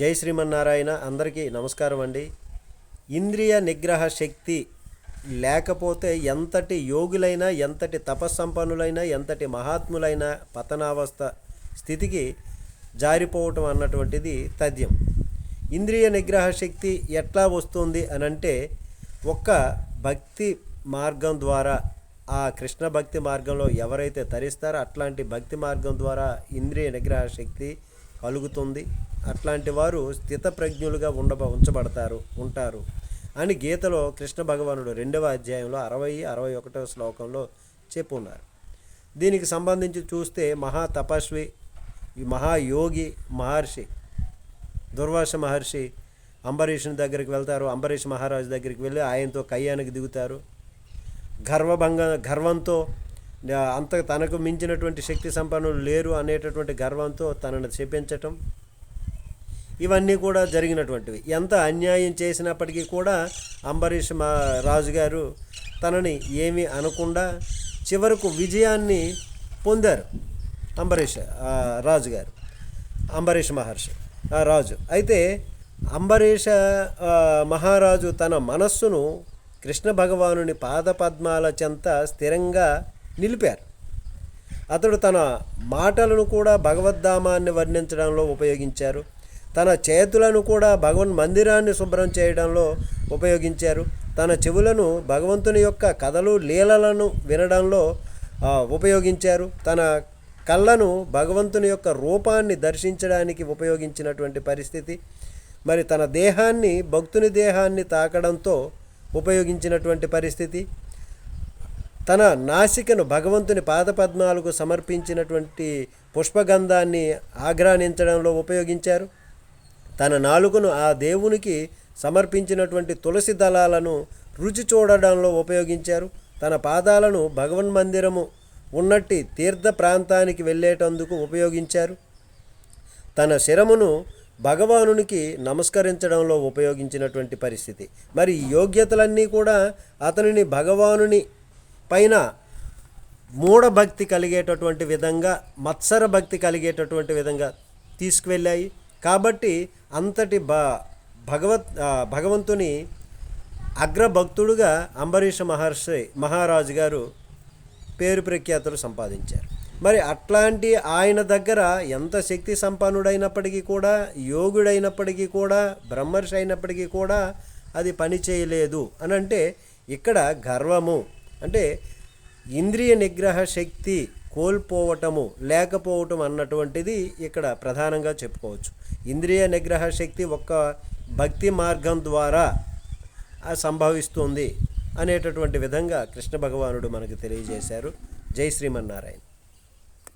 జై శ్రీమన్నారాయణ అందరికీ నమస్కారం అండి. ఇంద్రియ నిగ్రహ శక్తి లేకపోతే ఎంతటి యోగులైనా ఎంతటి తపస్సంపన్నులైనా ఎంతటి మహాత్ములైన పతనావస్థ స్థితికి జారిపోవటం అన్నటువంటిది తథ్యం. ఇంద్రియ నిగ్రహ శక్తి ఎట్లా వస్తుంది అని అంటే ఒక్క భక్తి మార్గం ద్వారా ఆ కృష్ణ భక్తి మార్గంలో ఎవరైతే తరిస్తారో అట్లాంటి భక్తి మార్గం ద్వారా ఇంద్రియ నిగ్రహ శక్తి కలుగుతుంది. అట్లాంటి వారు స్థితప్రజ్ఞులుగా ఉండబ ఉంచబడతారు ఉంటారు. అని గీతలో కృష్ణ భగవానుడు రెండవ అధ్యాయంలో అరవై అరవై ఒకటవ శ్లోకంలో చెప్పున్నారు. దీనికి సంబంధించి చూస్తే మహా తపస్వి మహాయోగి మహర్షి దుర్వాస మహర్షి అంబరీషుని దగ్గరికి వెళ్తారు. అంబరీష్ మహారాజు దగ్గరికి వెళ్ళి ఆయనతో కయ్యానికి దిగుతారు. గర్వభంగ గర్వంతో అంత తనకు మించినటువంటి శక్తి సంపన్నులు లేరు అనేటటువంటి గర్వంతో తనను చెప్పించటం ఇవన్నీ కూడా జరిగినటువంటివి. ఎంత అన్యాయం చేసినప్పటికీ కూడా అంబరీష్ మా రాజుగారు తనని ఏమీ అనకుండా చివరకు విజయాన్ని పొందారు అంబరీష్ రాజుగారు అంబరీష్ మహర్షి రాజు. అయితే అంబరీష మహారాజు తన మనస్సును కృష్ణ భగవానుని పాదపద్మాల చెంత స్థిరంగా నిలిపారు. అతడు తన మాటలను కూడా భగవద్ధామాన్ని వర్ణించడంలో ఉపయోగించారు. తన చేతులను కూడా భగవన్ మందిరాన్ని శుభ్రం చేయడంలో ఉపయోగించారు. తన చెవులను భగవంతుని యొక్క కథలు లీలలను వినడంలో ఉపయోగించారు. తన కళ్ళను భగవంతుని యొక్క రూపాన్ని దర్శించడానికి ఉపయోగించినటువంటి పరిస్థితి. మరి తన దేహాన్ని భక్తుని దేహాన్ని తాకడంతో ఉపయోగించినటువంటి పరిస్థితి. తన నాసికను భగవంతుని పాదపద్మాలకు సమర్పించినటువంటి పుష్పగంధాన్ని ఆగ్రానించడంలో ఉపయోగించారు. తన నాలుకను ఆ దేవునికి సమర్పించినటువంటి తులసి దళాలను రుచి చూడడంలో ఉపయోగించారు. తన పాదాలను భగవన్ మందిరము ఉన్నట్టి తీర్థ ప్రాంతానికి వెళ్ళేటందుకు ఉపయోగించారు. తన శిరమును భగవానునికి నమస్కరించడంలో ఉపయోగించినటువంటి పరిస్థితి. మరి ఈ యోగ్యతలన్నీ కూడా అతనిని భగవానుని పైన మూఢభక్తి కలిగేటటువంటి విధంగా మత్సర భక్తి కలిగేటటువంటి విధంగా తీసుకువెళ్ళాయి. కాబట్టి అంతటి భ భగవత్ భగవంతుని అగ్రభక్తుడుగా అంబరీష మహర్షి మహారాజు గారు పేరు ప్రఖ్యాతులు సంపాదించారు. మరి అట్లాంటి ఆయన దగ్గర ఎంత శక్తి సంపన్నుడైనప్పటికీ కూడా యోగుడైనప్పటికీ కూడా బ్రహ్మర్షి అయినప్పటికీ కూడా అది పని చేయలేదు అని అంటే ఇక్కడ గర్వము. అంటే ఇంద్రియ నిగ్రహ శక్తి కోల్పోవటము లేకపోవటం అన్నటువంటిది ఇక్కడ ప్రధానంగా చెప్పుకోవచ్చు. ఇంద్రియ నిగ్రహ శక్తి ఒక్క భక్తి మార్గం ద్వారా సంభవిస్తుంది అనేటటువంటి విధంగా కృష్ణ భగవానుడు మనకు తెలియజేశారు. జై శ్రీమన్నారాయణ.